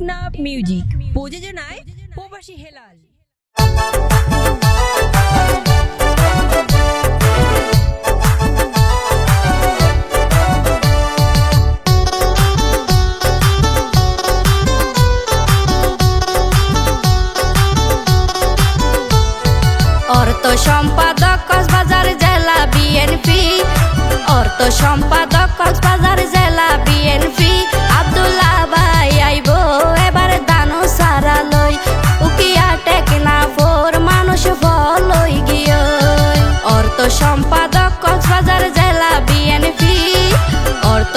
Teknaf music প্রযোজনায় প্রবাসী হেলাল। অর্থ সম্পাদক কক্সবাজার জেলা বিএনপি। অর্থ সম্পাদক কক্সবাজার জেলা বিএনপি।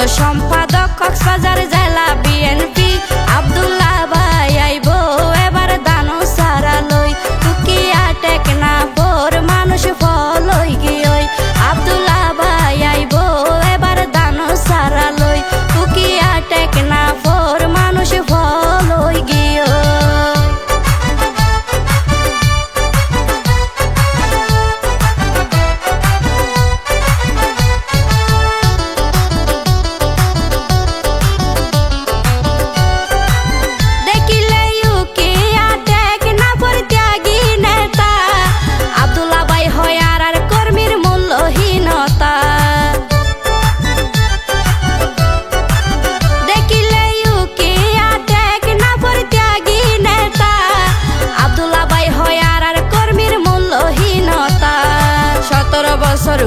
সম্পর্ক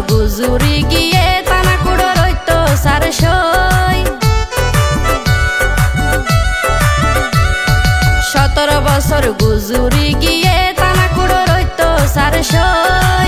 গুজুরি গিয়ে তানা কুড়ো রইতো সারসই সতেরো বছর গুজুরি গিয়ে তানা কুড়ো রইতো সারসই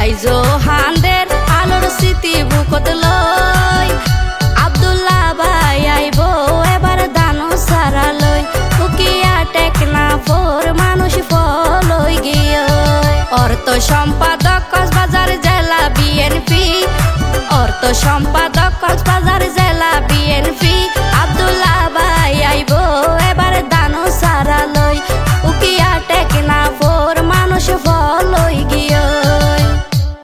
আই জোহানদের আলোর স্মৃতি বুকত লই। আব্দুল্লাহ ভাই আইব এবার দানো সারা লই। টুকিয়া টেকনা ফোর মানুষ ফলই গিয়ে অর্থ সম্পাদক কক্সবাজার জেলা বিএনপি অর্থ সম্পাদক কক্সবাজার